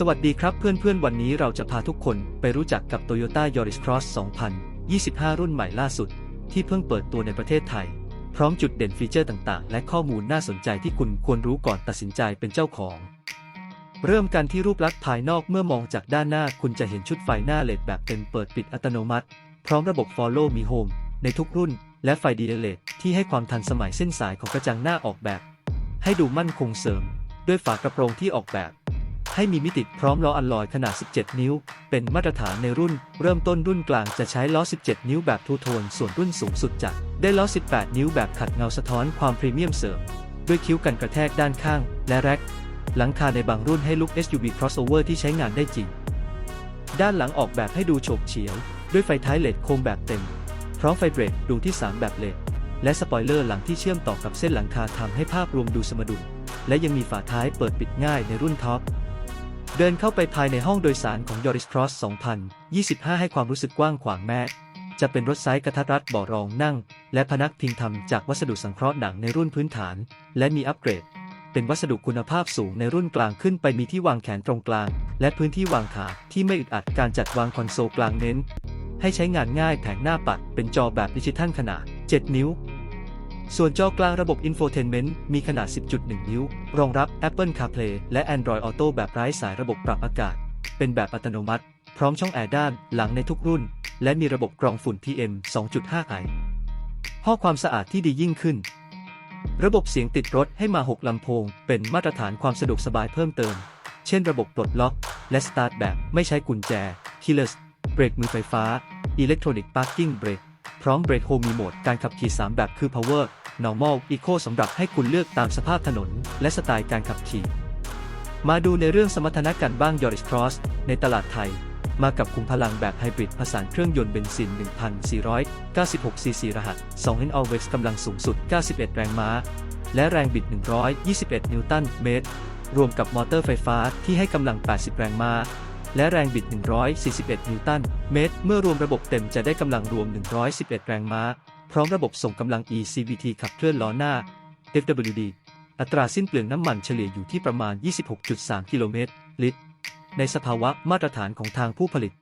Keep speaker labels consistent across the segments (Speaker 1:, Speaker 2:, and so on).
Speaker 1: สวัสดีครับเพื่อนๆ วันนี้เราจะพาทุกคนไปรู้จักกับ Toyota Yaris Cross 2025 รุ่นใหม่ล่าสุด ที่เพิ่งเปิดตัวในประเทศไทย พร้อมจุดเด่นฟีเจอร์ต่างๆ และข้อมูลน่าสนใจที่คุณควรรู้ก่อนตัดสินใจเป็นเจ้าของ เริ่มกันที่รูปลักษณ์ภายนอกเมื่อมองจากด้านหน้าคุณจะเห็นชุดไฟหน้าเลดแบบเต็มเปิดปิดอัตโนมัติ พร้อมระบบ Follow Me Home ในทุกรุ่น และไฟ DLED ที่ให้ความทันสมัยเส้นสายของกระจังหน้าออกแบบ ให้ดูมั่นคงเสริม ด้วยฝากระโปรงที่ออกแบบ ให้มีมิติพร้อมล้ออัลลอยขนาด 17 นิ้ว เป็นมาตรฐานในรุ่น เริ่มต้นรุ่นกลางจะใช้ล้อ 17 นิ้วแบบทูโทน ส่วนรุ่นสูงสุดจะได้ล้อ 18 นิ้วแบบขัดเงาสะท้อนความพรีเมียมเสริม ด้วยคิ้วกันกระแทกด้านข้าง และแร็คหลังคาในบางรุ่นให้ลุก SUV crossover ที่ใช้งานได้จริง ด้านหลังออกแบบให้ดูโฉบเฉียว ด้วยไฟท้ายเลดโคมแบบเต็ม พร้อมไฟเบรกดูที่ 3 แบบเลดและสปอยเลอร์หลังที่เชื่อมต่อกับเส้นหลังคาทำให้ภาพรวมดูสมดุล และยังมีฝาท้ายเปิดปิดง่ายในรุ่นท็อป เดินเข้าไปภายในห้องโดยสารของ Yaris Cross 2025 ให้ความรู้สึกกว้างขวางแม้จะเป็นรถไซส์กระทัดรัดเบาะรองนั่ง และพนักพิงทำจากวัสดุสังเคราะห์หนังในรุ่นพื้นฐาน และมีอัปเกรด เป็นวัสดุคุณภาพสูงในรุ่นกลางขึ้นไปมีที่วางแขนตรงกลาง และพื้นที่วางขาที่ไม่อึดอัดการจัดวางคอนโซลกลางเน้น ให้ใช้งานง่ายแผงหน้าปัดเป็นจอแบบดิจิทัลขนาด 7 นิ้ว ส่วนจอกลางระบบ Infotainment มีขนาด 10.1 นิ้ว รองรับ Apple CarPlay และ Android Auto แบบไร้สายระบบปรับอากาศ เป็นแบบอัตโนมัติ พร้อมช่องแอร์ด้านหลังในทุกรุ่น และมีระบบกรองฝุ่น PM 2.5 i ข้อความสะอาดที่ดียิ่งขึ้น ระบบเสียงติดรถให้มา 6 ลำโพง เป็นมาตรฐานความสะดวกสบายเพิ่มเติม เช่นระบบปลดล็อก และสตาร์ทแบบไม่ใช้กุญแจ keyless เบรกมือไฟฟ้า electronic parking brake ร้อมเบรกโฮมีโหมดการขับขี่ 3 แบบคือ power normal eco สำหรับให้คุณเลือกตามสภาพถนน และสไตล์การขับขี่ มาดูในเรื่องสมรรถนะกันบ้าง Yaris Cross ในตลาดไทย มากับคุมพลังแบบไฮบริดผสานเครื่องยนต์เบนซิน 1,496ซีซีรหัส 2 n a l w e x กำลังสูงสุด 91 แรงม้า และแรงบิด 121 นิวตันเมตร รวมกับมอเตอร์ไฟฟ้าที่ให้กำลัง 80 แรงม้า และแรงบิด 141 นิวตันเมตร เมื่อรวมระบบเต็มจะได้กำลังรวม 111 แรงม้า พร้อมระบบส่งกำลัง eCVT ขับเคลื่อนล้อหน้า FWD อัตราสิ้นเปลืองน้ำมันเฉลี่ยอยู่ที่ประมาณ 26.3 กิโลเมตร ลิตร ในสภาวะมาตรฐานของทางผู้ผลิต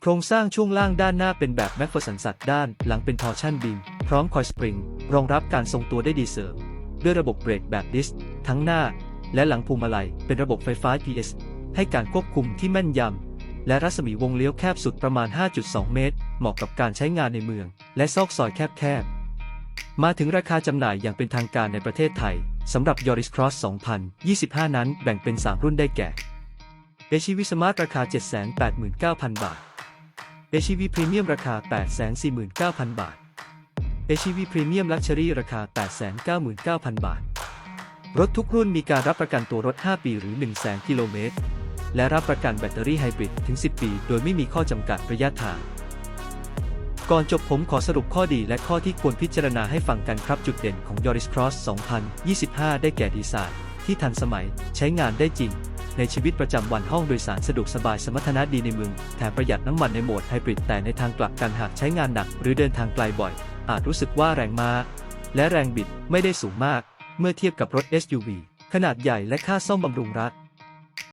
Speaker 1: โครงสร้างช่วงล่างด้านหน้าเป็นแบบแมกฟอร์สันสัดด้าน หลังเป็นทอร์ชันบีม พร้อมคอยสปริง รองรับการทรงตัวได้ดีเสริม ด้วยระบบเบรกแบบดิสทั้งหน้า และหลังพวงมาลัยเป็นระบบไฟฟ้า PS ให้การควบคุมที่แม่นยำ และรัศมีวงเลี้ยวแคบสุดประมาณ 5.2 เมตร เหมาะกับการใช้งานในเมือง และซอกซอยแคบๆ มาถึงราคาจำหน่ายอย่างเป็นทางการในประเทศไทยสำหรับ Yaris Cross 2025 นั้นแบ่งเป็น 3 รุ่นได้แก่ HEV Smart ราคา 789,000 บาท HEV Premium ราคา 849,000 บาท HEV Premium Luxury ราคา 899,000 บาท รถทุกรุ่นมีการรับประกันตัวรถ 5 ปีหรือ 100,000 กิโลเมตร และรับประกันแบตเตอรี่ไฮบริดถึง 10 ปี โดยไม่มีข้อจำกัดระยะทาง ก่อนจบผมขอสรุปข้อดีและข้อที่ควรพิจารณาให้ฟังกันครับจุดเด่นของ Yaris Cross 2025 ได้แก่ดีไซน์ ที่ทันสมัยใช้งานได้จริง ในชีวิตประจำวันห้องโดยสารสะดวกสบายสมรรถนะดีในเมืองแถมประหยัดน้ำมันในโหมดไฮบริดแต่ในทางกลับกันหากใช้งานหนัก หรือเดินทางไกลบ่อย อาจรู้สึกว่าแรงม้าและแรงบิดไม่ได้สูงมาก เมื่อเทียบกับรถ SUV ขนาดใหญ่และค่าซ่อมบำรุงรัฐ